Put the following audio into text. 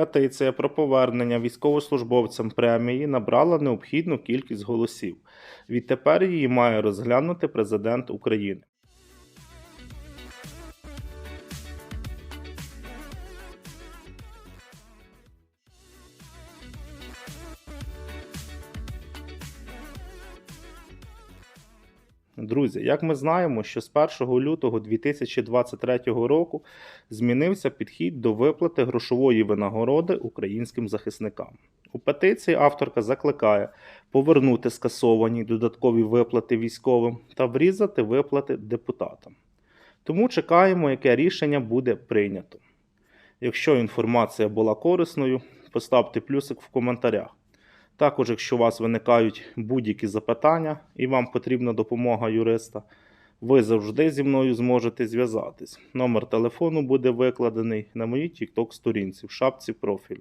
Петиція про повернення військовослужбовцям премії набрала необхідну кількість голосів. Відтепер її має розглянути президент України. Друзі, як ми знаємо, що з 1 лютого 2023 року змінився підхід до виплати грошової винагороди українським захисникам. У петиції авторка закликає повернути скасовані додаткові виплати військовим та врізати виплати депутатам. Тому чекаємо, яке рішення буде прийнято. Якщо інформація була корисною, поставте плюсик в коментарях. Також, якщо у вас виникають будь-які запитання і вам потрібна допомога юриста, ви завжди зі мною зможете зв'язатись. Номер телефону буде викладений на моїй TikTok сторінці в шапці профілю.